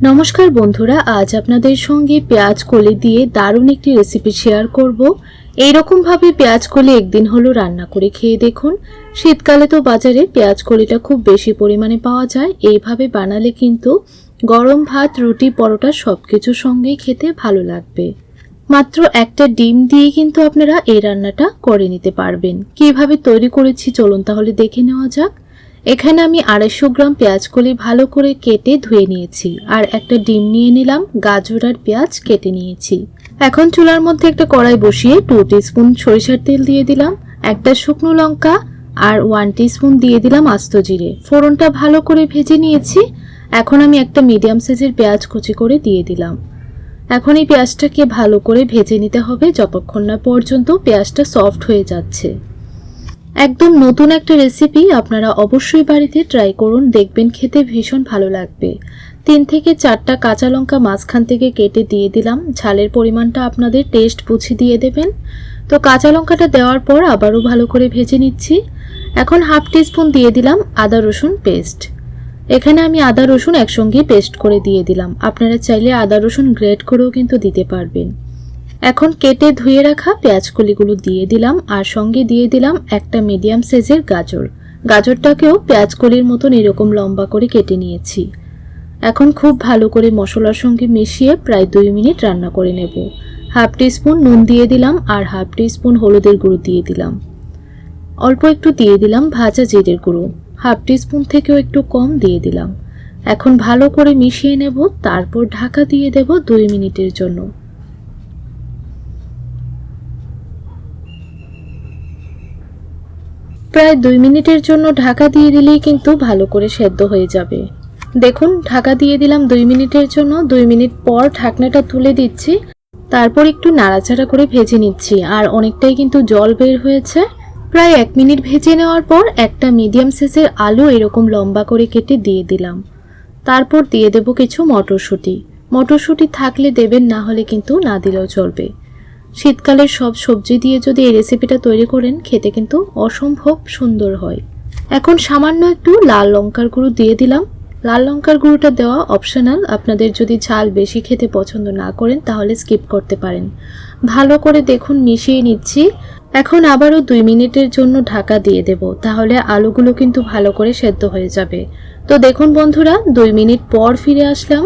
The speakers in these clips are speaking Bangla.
নমস্কার বন্ধুরা, আজ আপনাদের সঙ্গে পেঁয়াজ কলি দিয়ে দারুণ একটি রেসিপি শেয়ার করব। এইরকম ভাবে পেঁয়াজ কলি একদিন হলো রান্না করে খেয়ে দেখুন। শীতকালে তো বাজারে পেঁয়াজ কলিটা খুব বেশি পরিমাণে পাওয়া যায়। এইভাবে বানালে কিন্তু গরম ভাত, রুটি, পরোটা সব কিছুর সঙ্গেই খেতে ভালো লাগবে। মাত্র একটা ডিম দিয়ে কিন্তু আপনারা এই রান্নাটা করে নিতে পারবেন। কীভাবে তৈরি করেছি চলুন তাহলে দেখে নেওয়া যাক। এখানে আমি আড়াইশো গ্রাম পেঁয়াজ কলি ভালো করে কেটে ধুয়ে নিয়েছি, আর একটা ডিম নিয়ে নিলাম, গাজর আর পেঁয়াজ কেটে নিয়েছি। এখন চুলার মধ্যে একটা কড়াই বসিয়ে টু স্পুন সরিষার তেল দিয়ে দিলাম, একটা শুকনো লঙ্কা, আর ওয়ান স্পুন দিয়ে দিলাম আস্ত জিরে। ফোড়নটা ভালো করে ভেজে নিয়েছি, এখন আমি একটা মিডিয়াম সাইজের পেঁয়াজ কুচি করে দিয়ে দিলাম। এখন এই পেঁয়াজটাকে ভালো করে ভেজে নিতে হবে, যতক্ষণ না পর্যন্ত পেঁয়াজটা সফট হয়ে যাচ্ছে। একদম নতুন একটা রেসিপি আপনারা অবশ্যই বাড়িতে ট্রাই করুন, দেখবেন খেতে ভীষণ ভালো লাগবে। তিন থেকে চারটা কাঁচা লঙ্কা মাঝখান থেকে কেটে দিয়ে দিলাম, ঝালের পরিমাণটা আপনাদের টেস্ট বুঝে দিয়ে দেবেন। তো কাঁচা লঙ্কাটা দেওয়ার পর আবারও ভালো করে ভেজে নিচ্ছি। এখন হাফ টিস্পুন দিয়ে দিলাম আদা রসুন পেস্ট এখানে আমি আদা রসুন একসঙ্গে পেস্ট করে দিয়ে দিলাম। আপনারা চাইলে আদা রসুন গ্রেট করেও কিন্তু দিতে পারবেন। এখন কেটে ধুয়ে রাখা পেঁয়াজকলিগুলো দিয়ে দিলাম, আর সঙ্গে দিয়ে দিলাম একটা মিডিয়াম সাইজের গাজর। গাজরটাকেও পেঁয়াজকলির মতন এরকম লম্বা করে কেটে নিয়েছি। এখন খুব ভালো করে মশলার সঙ্গে মিশিয়ে প্রায় দুই মিনিট রান্না করে নেব। হাফ স্পুন নুন দিয়ে দিলাম, আর হাফ স্পুন হলুদের গুঁড়ো দিয়ে দিলাম। অল্প একটু দিয়ে দিলাম ভাজা জিরের গুঁড়ো। হাফ স্পুন থেকেও একটু কম দিয়ে দিলাম। এখন ভালো করে মিশিয়ে নেব, তারপর ঢাকা দিয়ে দেব দুই মিনিটের জন্য। প্রায় দুই মিনিটের জন্য ঢাকা দিয়ে দিলেই কিন্তু ভালো করে সেদ্ধ হয়ে যাবে। দেখুন, ঢাকা দিয়ে দিলাম দুই মিনিটের জন্য। দুই মিনিট পর ঢাকনাটা তুলে দিচ্ছি। তারপর একটু নাড়াচাড়া করে ভেজে নিচ্ছি। আর অনেকটাই কিন্তু জল বের হয়েছে। প্রায় এক মিনিট ভেজে নেওয়ার পর একটা মিডিয়াম সাইজের আলু এরকম লম্বা করে কেটে দিয়ে দিলাম। তারপর দিয়ে দেব কিছু মটরশুঁটি। মটরশুঁটি থাকলে দেবেন, না হলে কিন্তু না দিলেও চলবে। শীতকালের সব সবজি দিয়ে যদি এই রেসিপিটা তৈরি করেন, খেতে কিন্তু অসম্ভব সুন্দর হয়। এখন সামান্য একটু লাল লঙ্কার গুঁড়ো দিয়ে দিলাম। লাল লঙ্কার গুঁড়োটা দেওয়া অপশনাল আপনাদের যদি ঝাল বেশি খেতে পছন্দ না করেন, তাহলে স্কিপ করতে পারেন। ভালো করে দেখুন, মিশিয়ে নিচ্ছি। এখন আবারও দুই মিনিটের জন্য ঢাকা দিয়ে দেব। তাহলে আলুগুলো কিন্তু ভালো করে সেদ্ধ হয়ে যাবে। তো দেখুন বন্ধুরা, দুই মিনিট পর ফিরে আসলাম।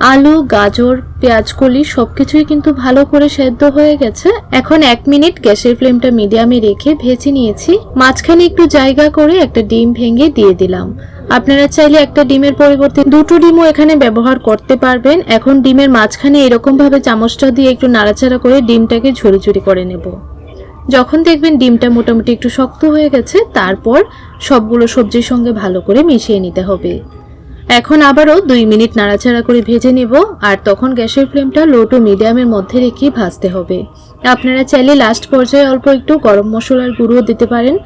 আলু, গাজর, পেঁয়াজকলি সব কিছুই কিন্তু ভালো করে সেদ্ধ হয়ে গেছে। এখন এক মিনিট গ্যাসের ফ্লেমটা মিডিয়ামে রেখে ভেজে নিয়েছি। মাঝখানে একটু জায়গা করে একটা ডিম ভেঙে দিয়ে দিলাম। আপনারা চাইলে একটা ডিমের পরিবর্তে দুটো ডিমও এখানে ব্যবহার করতে পারবেন। এখন ডিমের মাঝখানে এরকম ভাবে চামচটা দিয়ে একটু নাড়াচাড়া করে ডিমটাকে ঝুড়ি ঝুড়ি করে নেব। যখন দেখবেন ডিমটা মোটামুটি একটু শক্ত হয়ে গেছে, তারপর সবগুলো সবজির সঙ্গে ভালো করে মিশিয়ে নিতে হবে। এখন আবারও দুই মিনিট নাড়াচাড়া করে ভেজে নেব, আর তখন গ্যাসের ফ্লেমটা লো টু মিডিয়ামের মধ্যে রেখে ভাজতে হবে। আপনারা চাইলে লাস্ট পর্যায়ে অল্প একটু গরম মশলার গুঁড়ো দিতে পারেন,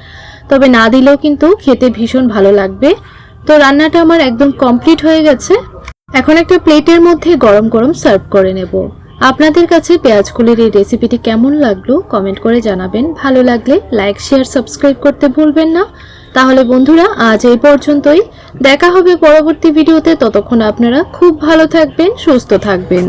তবে না দিলেও কিন্তু খেতে ভীষণ ভালো লাগবে। তো রান্নাটা আমার একদম কমপ্লিট হয়ে গেছে। এখন একটা প্লেটের মধ্যে গরম গরম সার্ভ করে নেব। আপনাদের কাছে পেঁয়াজগুলির এই রেসিপিটি কেমন লাগল কমেন্ট করে জানাবেন। ভালো লাগলে লাইক শেয়ার সাবস্ক্রাইব করতে ভুলবেন না। তাহলে বন্ধুরা, আজ এই পর্যন্তই। দেখা হবে পরবর্তী ভিডিওতে। ততক্ষণ আপনারা খুব ভালো থাকবেন, সুস্থ থাকবেন।